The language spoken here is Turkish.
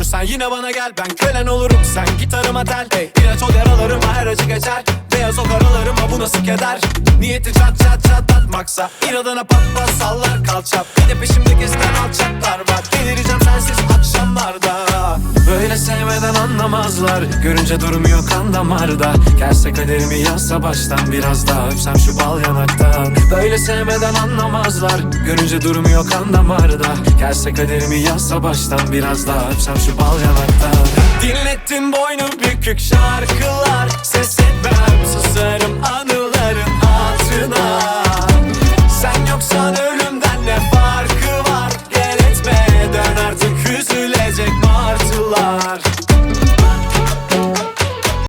uydursan Yine bana gel ben kölen olurum. Sen gitarıma tel hey. İlaç ol yaralarıma her acı geçer. Beyaz o karalarıma bu nasıl keder? Niyeti çat çat çatlatmaksa İnadına pat pat sallar kalça. Bir de peşimde gezen alçaklar var. Delireceğim Böyle sevmeden anlamazlar. Görünce durmuyor kan damarda. Gelse kaderimi yazsa baştan Biraz daha öpsem şu bal yanaktan. Böyle sevmeden anlamazlar. Görünce durmuyor kan damarda. Gelse kaderimi yazsa baştan Biraz daha öpsem şu bal yanaktan. Dinlettin boynu bükük şarkılar